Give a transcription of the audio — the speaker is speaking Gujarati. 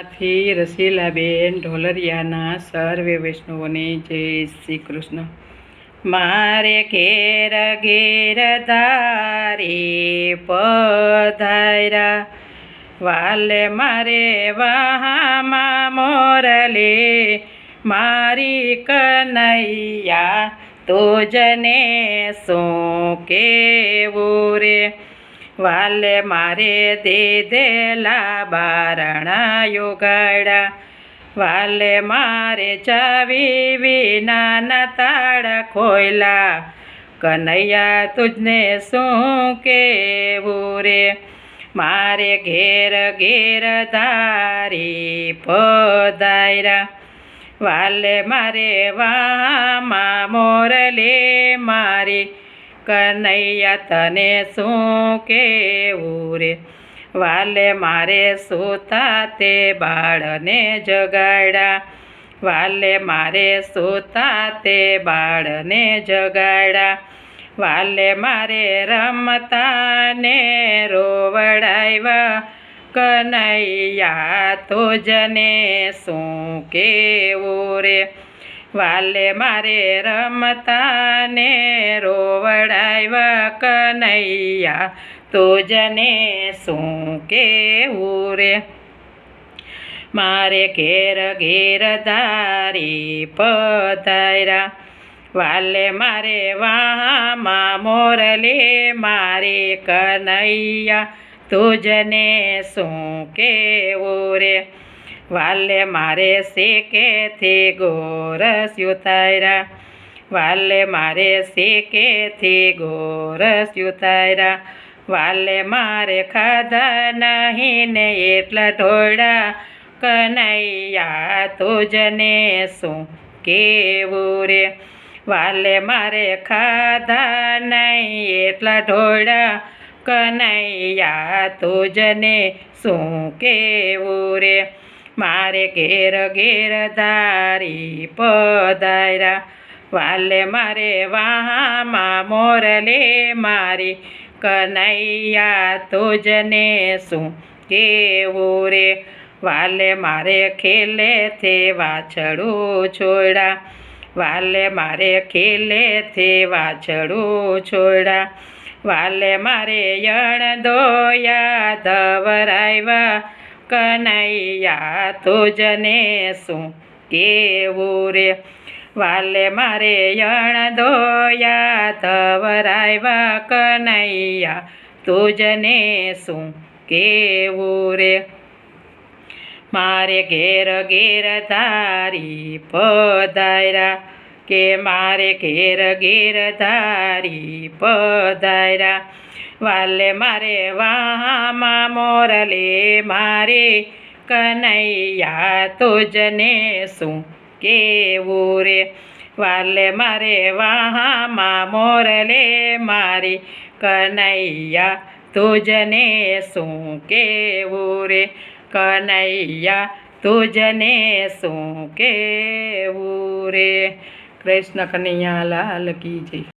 આથી રસીલાબેન ઢોલરિયાના સર્વે વૈષ્ણવોને જય શ્રી કૃષ્ણ. મારે ઘેર ઘેર ધારે પધાર્યા. વાલે મારે વહામાં મોરલે. મારી કનૈયા તો જને શું કેવું રે? વાલે મારે દીધેલા બારણા યોગાડા. વાલે મારે ચાવી વિનાના તાળા ખોયલા. કનૈયા તુજને શું કેવું રે? મારે ઘેર ઘેર ધારી પધાર્યા વાલે મારે વામાં મોરલે મારી. કનૈયા તને શું કેવું રે? વાલે મારે સુતા તે બાળને જગાડ્યા. વાલે મારે સુતા તે બાળને જગાડ્યા. વાલે મારે રમતા ને રોવડાવ્યા. કનૈયા તો જને શું કેવું રે? વાલે મારે રમતા ને રોવડાવ્યા કનૈયા તો જને શું કેવું રે? મારે ઘેર ઘેર ધારી પધાર્યા, વાલે મારે વામાં મોરલે મારે કનૈયા, તુજને શું કેવું રે? વાલે મારે શેકેથી ગોરસ ઉતાર્યા વાલે મારે શેકેથી ગોરસ ઉતાર્યા વાલે મારે ખાધા નહીં ને એટલા ઢોળા. કનૈયા તુજને શું કેવું રે? વાલે મારે ખાધા નહીં એટલા ઢોળા. કનૈયા તુજને શું કેવું રે? મારે ઘેર ઘેર ધારી પધાર્યા. વાલે મારે વાહામાં મોરલે મારી, કનૈયા, તુજને શું કેવું રે? વાલે મારે ખેલેથી વાછડું છોડા. વાલે મારે ખેલેથી વાછડું છોડા. વાલે મારે યણ દોયા ધવરાવ્યા કનૈયા તુજને શું કેવું રે? વાલે મારે યણ દોયા ધવરાવ્યા કનૈયા તુજને શું કેવું રે? મારે ઘેર ઘેર તારી પધાર્યા કે મારે ઘેર ઘેર તારી પધાર્યા? વાલે મારે વાહામાં મોરલે મારે કનૈયા તુજને શું કેવું રે? વાલે મારે વાહામાં મોરલે મારી કનૈયા તુજને શું કેવું રે? કનૈયા તુજને શું કેવું રે? કૃષ્ણ કનૈયા લાલ કી જય.